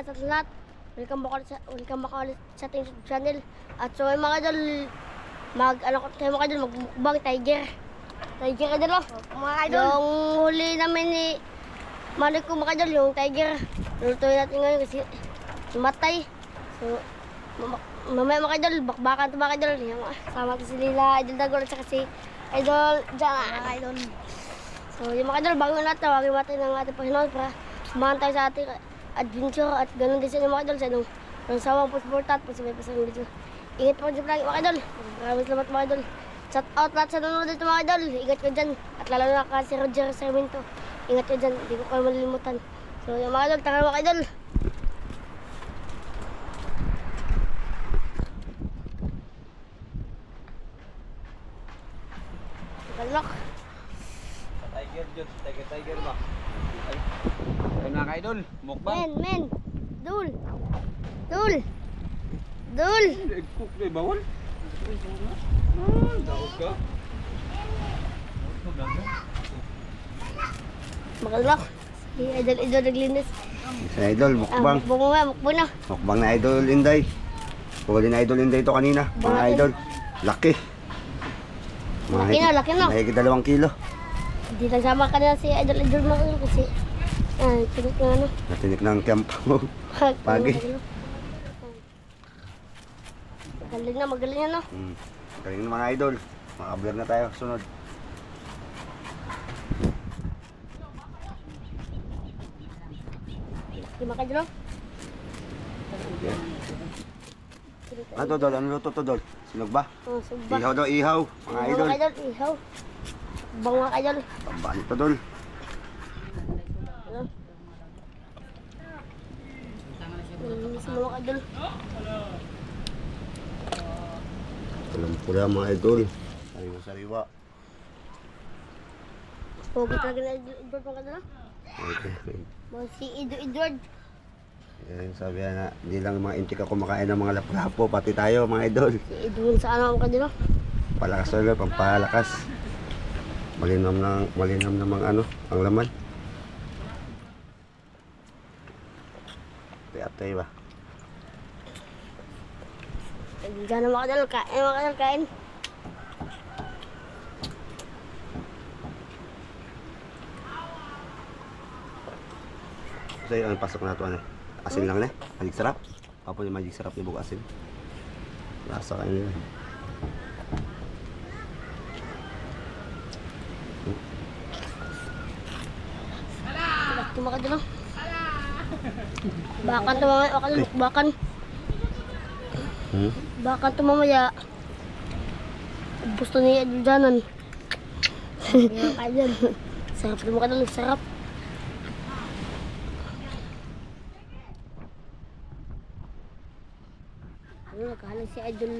umaga sa lahat. Welcome back sa, welcome back ulit sa ating channel. At so mga idol, mag, ano ko tayo mga idol, magmukbang tiger. Tiger idol oh. Mga idol. Yung huli namin ni Malik ko mga idol, yung tiger. Lutuin natin ngayon kasi matay. So, mama- mamaya mga idol, bakbakan to mga idol. Yung, ah, sama ko si Lila, idol Dagor, at si idol Jan. Mga idol. So, yung mga idol, bago natin, tawagin natin ng ating Panginoon para sumahan tayo sa ating adventure at ganun din inyo mga idol sa anong ng sawang pusport at pasabay pa sa mga dito. Ingat po dyan lagi mga idol. Maraming salamat mga idol. Shout out lahat sa nanonood dito mga idol. Ingat ko dyan. At lalo na ka si Roger Sarmiento. Ingat ko dyan. Hindi ko kayo malilimutan. So, mga idol, tara mga idol. Kalok. Tiger Jun, Tiger Tiger ba? Ay. Ayun mga idol, mukbang. Men, men. Dul. Dul. Dul. Egg cook na bawal. Ah, daog ka. Makalok. Si idol, idol naglinis. Sa idol, Ah, mukbang. mukbang mo nga, mukbang na. Mukbang na idol Inday. Huli na idol Inday ito kanina. Mga Bakit? idol. Laki. Laki na, laki na. Mahigit dalawang kilo. Hindi nagsama ka na si idol, idol mo kasi ah, pinit na ano. Natinik ng camp. Pagi. Magaling na, magaling na no. hmm. Galing na mga idol. Makablur na tayo. Sunod. Di makadalo. Okay. Ano to dol? Ano luto to dol? Sinog ba? Oh, suba. Ihaw daw, ihaw. Mga idol. Mga idol, ihaw. Bang mga idol. Tamba nito dol. Mo mga idol. Alam pula mga idol. Sariwa sariwa. Pogi talaga na idol, idol mga idol. Mga si Ido Edward. Yan, sabi na, hindi lang mga intika kumakain ng mga lapu-lapo, pati tayo mga idol. Si Edwin sa ano mga idol. Palakas ulit, pampalakas. Malinam ng, malinam namang ano, ang laman. Kaya tayo ba? Diyan na mga idol, kain mga idol, kain. Yun, ang pasok na ito ano. Asin lang na eh. Magic sarap. Papo yung magic sarap ni Bug asin. Lasa kayo nila. Ito mga idol. oh. Bakan to mamaya, bakan, bakan. Hmm? Bakan to mamaya. Gusto niya dyanan. Sarap to mga idol, sarap. Ano, nakahalang si Idol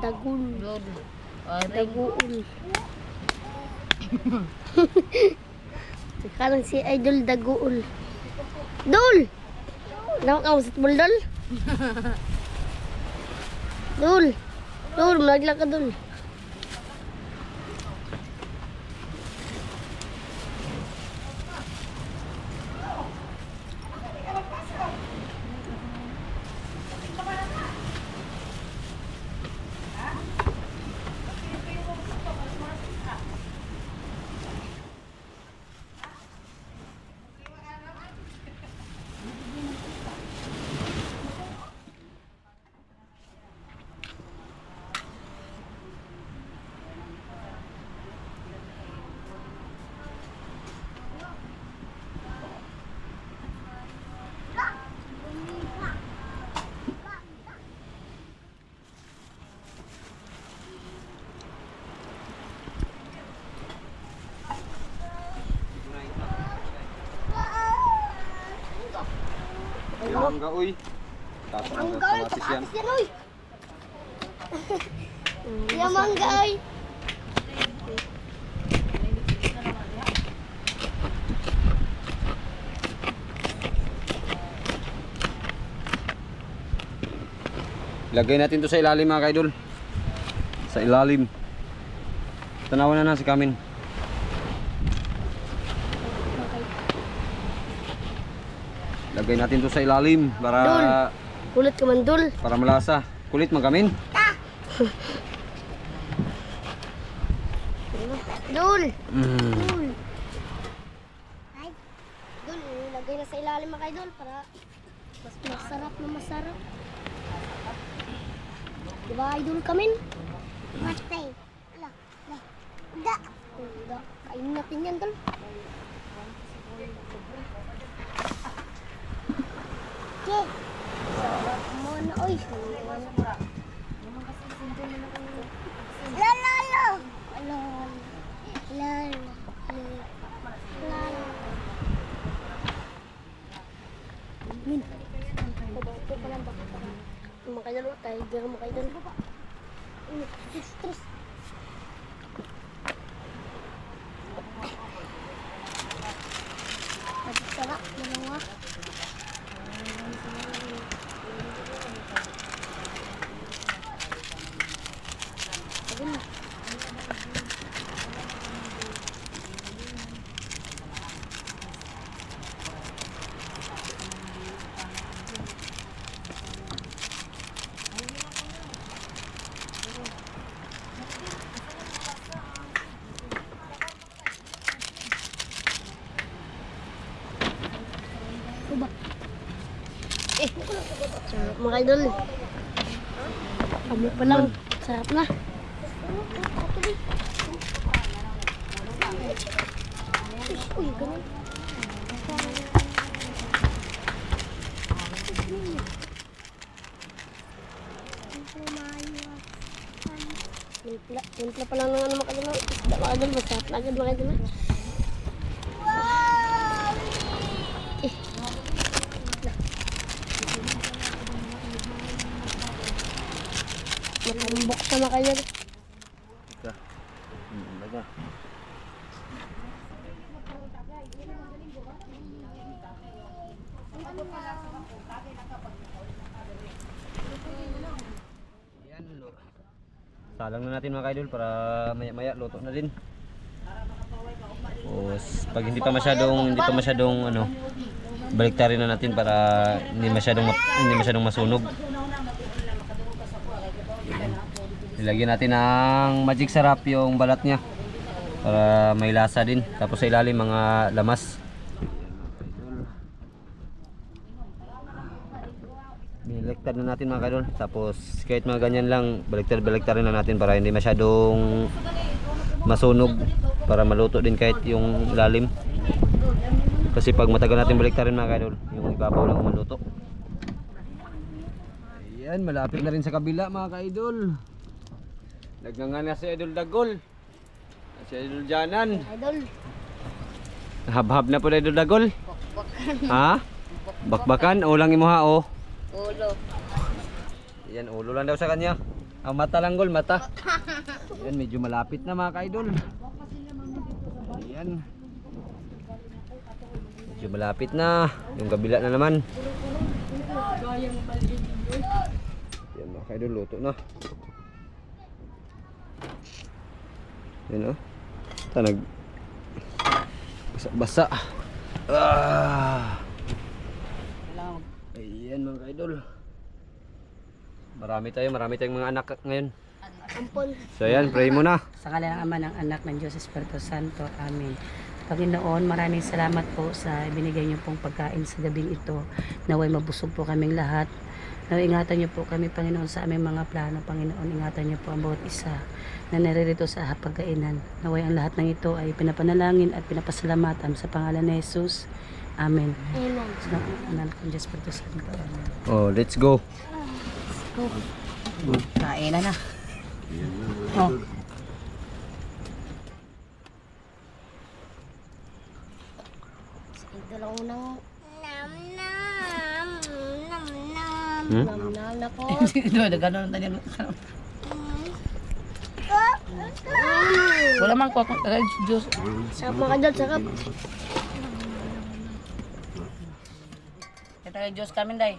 Dagul. Daguul. Nakahalang si Idol Daguul. Dul! Dapat ka masatbol, Dul? Dul! Dul, malaglag ka, Dul. Yung mangga uy. Tapos Ang kamatis yan. yan, uy! Yung mangga, uy! Lagay natin to sa ilalim mga kaidol. Sa ilalim. Tanawan na na si Kamin. Lagay natin to sa ilalim para Dul. Kulit ka man, Dul. para malasa. Kulit magamin. Dul. Mm. Dul. Ay. Dul, ilagay na sa ilalim mga idol para mas masarap na masarap. Diba idol kami? Matay. Ala. Da. Da. Da. Kainin natin yan, Dul. Okay. Sarap mo na, oy. Lalalo. Lalalo. Lalo. Lalo. Min. Ito pa lang baka para. Makailan mo tayo. Bira makailan mo pa. Stress, stress. Sarap. Dalawa. Sabi mo. Diba? Eh, sarap mga idol. Kami pa lang. Sarap na. Uy, ganun. Timpla, timpla pa lang. Isda mga idol, masarap na agad mga idol. Eh, Matambok siya mga idol. Mm, baga. Yan, lo. Salang na natin mga kaidol para maya-maya luto na din. Tapos pag hindi pa masyadong hindi pa masyadong ano baliktarin na natin para hindi masyadong hindi masyadong masunog. Yan. Ilagyan natin ng magic sarap yung balat niya para may lasa din. Tapos sa ilalim mga lamas. Baliktad na natin mga kadol. Tapos kahit mga ganyan lang, baliktad-baliktarin na natin para hindi masyadong masunog para maluto din kahit yung lalim. Kasi pag matagal natin baliktarin mga kadol, yung ibabaw lang maluto. Ayan, malapit na rin sa kabila mga ka-idol. Nagngangan na si Idol Dagol. Si Idol Janan. Idol. Habhab na po na Idol Dagol. ha? Bakbakan? O lang imo ha o? Ulo. Yan, ulo lang daw sa kanya. Ang mata lang gol, mata. Yan, medyo malapit na mga ka-idol. Yan. Medyo malapit na. Yung kabila na naman. Yan mga ka-idol, luto na. Yan o. Ito, nag... Basa-basa. Ah. Ayan mga ka-idol. Marami tayo, marami tayong mga anak ngayon. So ayan, pray muna. Sa ngalan ng Ama ng Anak ng Diyos Espiritu Santo. Amen. Panginoon, maraming salamat po sa binigay niyo pong pagkain sa gabing ito. Naway mabusog po kaming lahat. Naway ingatan niyo po kami, Panginoon, sa aming mga plano. Panginoon, ingatan niyo po ang bawat isa na naririto sa hapagkainan. Naway ang lahat ng ito ay pinapanalangin at pinapasalamatan sa pangalan ni Jesus. Amen. Amen. Sa ngalan ng Diyos Espiritu Santo. Amen. Oh, let's go. Kain na na. Oh. Ito lang unang nam nam nam nam Hmm? nam nam na po. Ito, gano'n na. Wala man ko akong uh, juice. Sarap mga kadol, sarap. Kita kay juice kami day.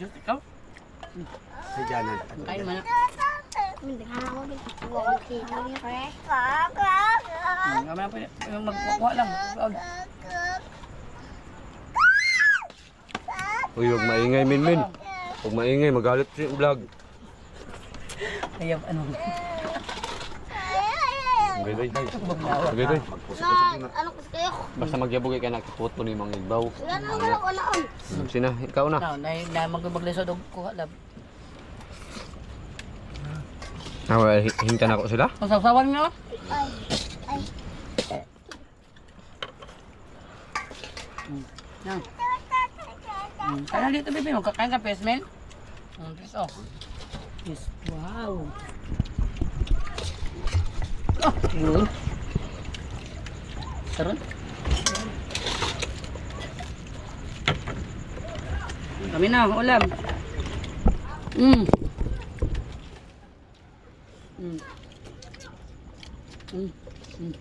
Juice ikaw? Si Janet. Kain man. Hindi ka na ako din. Huwag kita niya, pre. Mamaya po yung magkukuha lang. Uy, huwag maingay, Min Min. Huwag maingay, magalit si vlog. Ayaw, ano. Okay, doy. Okay, doy. Na, ano kasi kayo? Basta magyabog kay nakipot mo ni mga igbaw. Wala na, wala, wala. Sina, ikaw na. Na, na, na magbaglisod og kuha lang. Ah, well, hinta na ko sila. Ang sasawan niyo? Ay, ay. Yan. Hmm. Kaya dito, baby. Magkakain ka, pesmen. Hmm, yes, oh. Yes, wow. Oh, yun. Sarap. Kami na, ulam. Mm. Mm. Mm. Mm.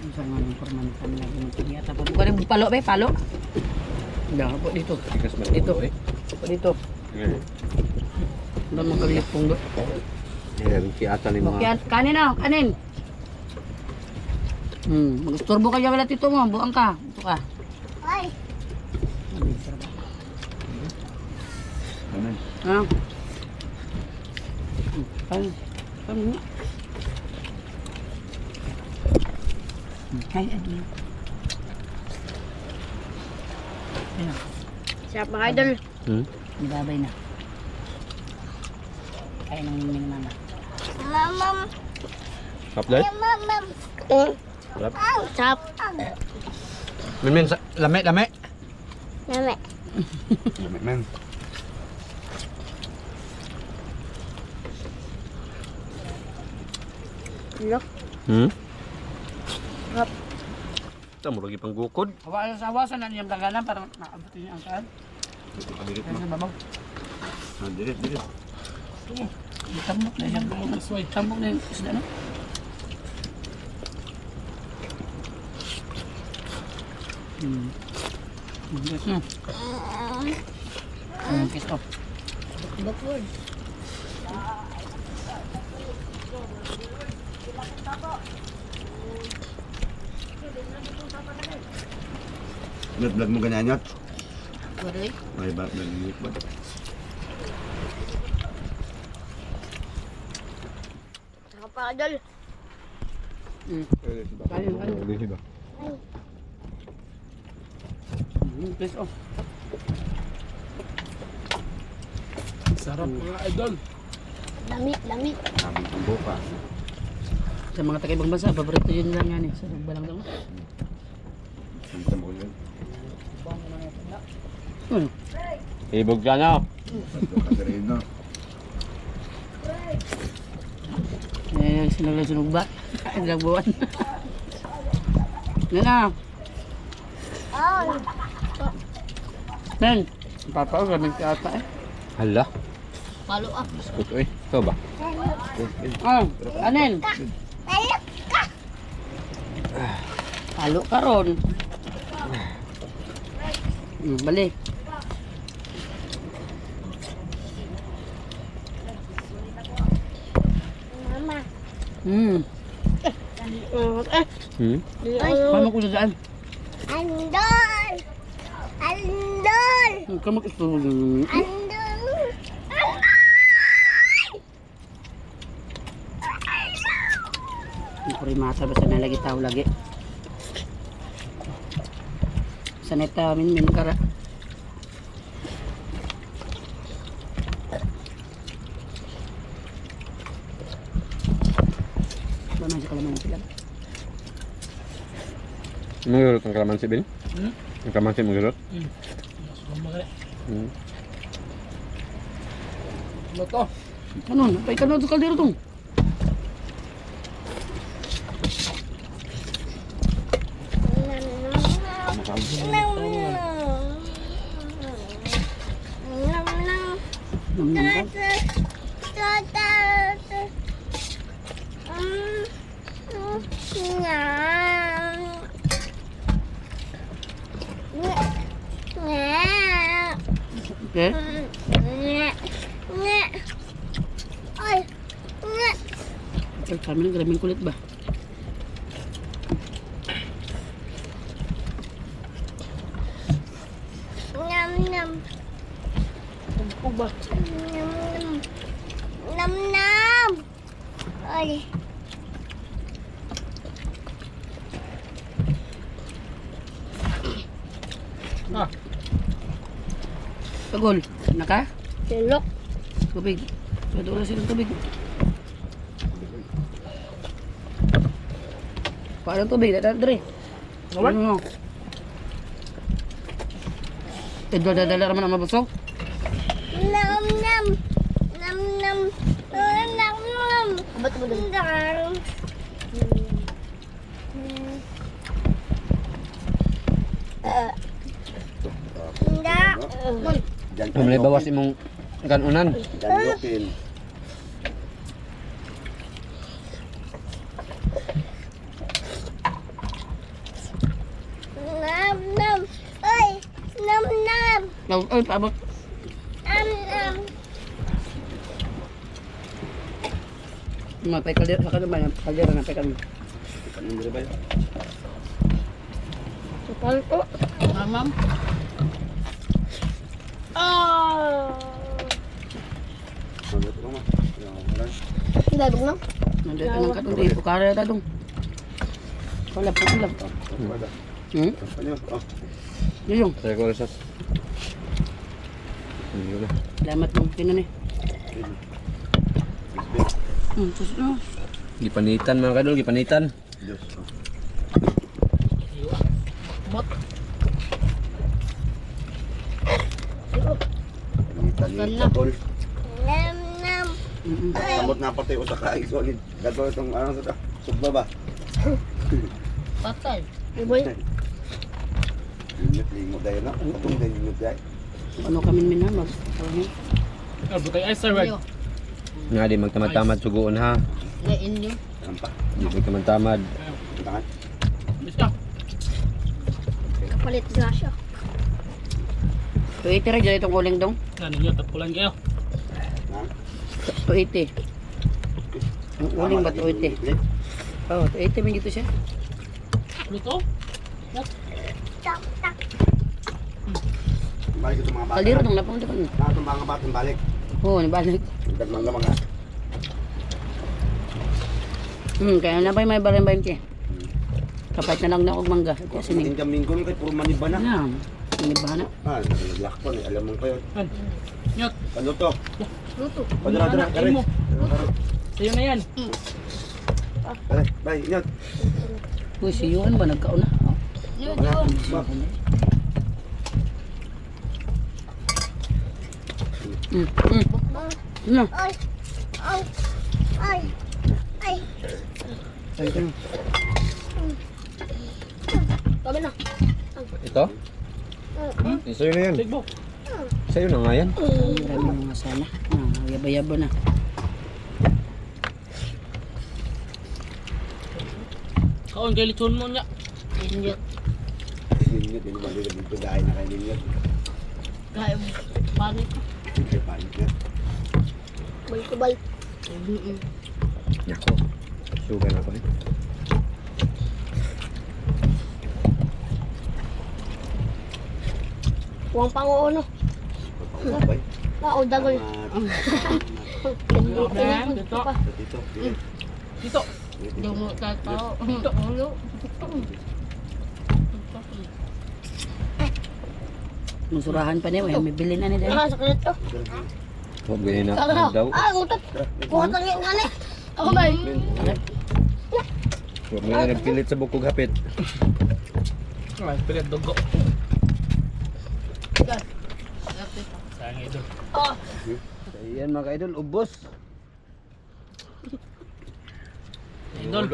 Ang sa mga informan kami na ginagawa yata po. Bukan yung palo, be, palo. Yan, po dito. Dito. Po dito. Doon magkaliit pong do. Yan, kiata ni mga... Kanin na, kanin. Hmm, mag-istorbo ka dyan wala tito mo. Buang ka. Ito ka. Ay. Ha? Hmm, Kanin. Kanin nga. Sarap mga idol. Hmm? nibabay na. Kaya nang miming mama. Mamam. Kaplay? Mamam. Eh. Sarap. Sarap. Min Min, sa- lame, lame. Nami. Men. Look. Hmm? Sarap. Ito, muragi pang gukod. Hawasan sa hawasan na niyang daganan para maabutin niya ang saan. Kaya sa babaw. Ah, diret, diret. Tambok na siyang tambok na yung isda no? Hmm. Hmm, Yes na. Ayan, kiss off. Bukod. Nat vlog mo ganyan yun? Waray. May ba, nag ba? Sarap mga idol. Hmm. Kanin, kanin. Hmm, kiss off. Lami, lami. Sabi ang buka. Sa mga taga-ibang bansa, paborito yun lang yan eh. Sa balang lang. Sampai mo yun. Hmm. Ibog ka na. Katerina. Eh, sinaglang sunog ba? Ilang buwan. Yan na. Oh. Men, papa, gamit ka ata eh. Hala, Palo ah. biskut oy. Ito ba? Ah, anin? Halo ka ron. Hmm, balik. Mama. Hmm. Eh. Hmm? Ay. Kama ko dyan. Andol. Andol. Hmm, Kama ko ito. Andol. Ang kurimata ba sa nalagi tao lagi? Sa neta min min kara. Ba man sa kalaman sila? Mangurot ang kalamansi, Bin? Hmm? Ang kalamansi mangurot? Hmm. Hmm. Ano? Napay ka na ito kaldero tong. Nam Okay? Ay, kaming graming kulit ba? Padula silang tubig. Paano tubig? Dada, dre. Ano mo? Idol dadala naman ang mabusog. Nam nam. Nam nam. Nam nam nam. Ba't mo doon? Nam. Hindi. Diyan Mamlay bawas imong kanunan. Diyan lupin. Nam nam. Ay. Nam nam. Ay, ay, paabot. Nam nam. Mapay kalir, saka naman, kalira na, pay kalir. Kanin diri ba? Kapal ko. Ah, ma'am. Dadong lang. Nandito nang katong di, bukara na dong. Wala po. Wala. Hmm? Yung, Saya ko resas. Na. salamat mong pinan eh. Hmm, sus, oh. Gipanitan mga kadol, gipanitan. Diyos. Tani tol. Nam Sabot na pati usa ka solid. Gato itong ano sa sugba ba? Patay. Boy. Lingot lingot dahil na. Atong dahil lingot dahil. Ano kami minamag? Sorry. Nga di magtamad-tamad suguon ha. Ngayon nyo. Kampa. Di magtamad-tamad. Tangan. Palit grasya. Tuwiti rin dyan itong uling dong. Ano nyo, tapulan kayo. Ha? Tuwiti. Ang uling ba tuwiti? Oo, oh, tuwiti man dito siya. Luto? Tak tak. Balik itong mga bata. Kaliro nung napunta ko. Na itong mga bata balik. Oo, oh, nabalik. Dagmang mga. Hmm, kaya na ba may barang-barang siya? Kapait na lang na og mangga. Ito sining. Tingkang minggo kay puro maniba na. Na, manibana. Ah, naglak pa ni alam mo kayo. An? Nyot, Ano to? Luto. Padra dra anak, kare. Sa'yo na yan. Kare, bye, ingat. Uy, si Yuan ba nagkauna? Oh. Wala. Ba. Hmm, hmm. Na, Ay. Ay. Ay. Ay. ay, na. Kami na. Ito? Eh, Sa'yo na yan. Sigbo. Sa'yo na nga yan. Ang dami mga sana. Ah, yaba-yaba na. Kaon kay lechon mo niya. Inyo. Ingat, ini balik dito dahil na kayo ingat. Kaya panik. Hindi panik na. Bay ko bay. Nako. Sugan ako eh. Huwag panguuno. Na, o dagol. Dito. Dito, dito. Dito. Yung mo tatao. Dito. Musurahan pa niya, may bili na ni dahil. Ah, sakit to. Huwag ganyan na. Daw? Ah, utot. Kuha tang yung ngani. Ako bay. Huwag mo na nagpilit sa bukog hapit. Ay, pilit dugo. Ito. Ah, Ayan mga idol, ubos. Idol.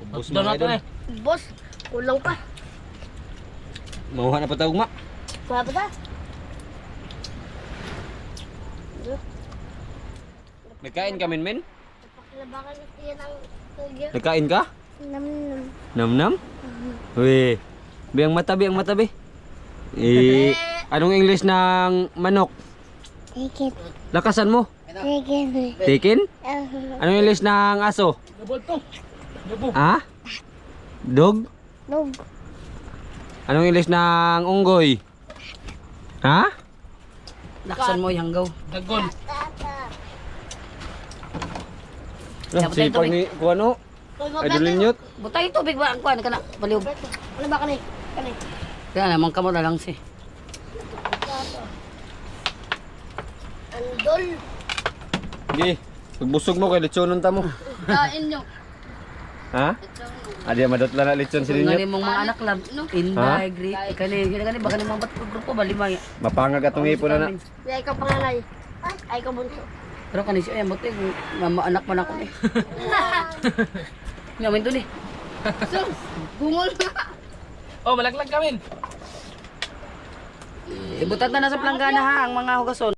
Ubos mga natin idol. eh. boss. Kulang pa. Mauha na pa tawag ma. Kuha pa ta. Nagkain ka min min? Pakilabakan na siya ng tugyo. Nagkain ka? Nam nam. Nam-nam? Uy. Biyang mata, biyang mata, bi. Eh, anong English ng manok? Ikit. Lakasan mo. Tikin? Anong English ng aso? Double to. Double. Ha? Dog? Dog. Anong English ng unggoy? Ha? Lakson mo yung hanggaw. Dagon. Lah, sipag ito, ni Kuano. Idol ninyo. Butay tubig ba ang kuan kana baliw. Ano ba kani? Kani. Kaya naman kamo na lang si. Andol. Sige. Pagbusog mo kay lechonon ta mo. Kain nyo. Ha? Adi madot na lechon si Nga ninyo. mong mga anak lab. Inday, Greek, kani kani kani baka nimong bat grupo ba lima. Mapangag atong ipon na na. Ay, ikaw panganay. Ay, ikaw bunso. Pero kani siya ay mote mama anak man ako ni. Ngamin to ni. Bungol. Oh, malaglag kami. Ibutan na na sa planggana ha ang mga hugason.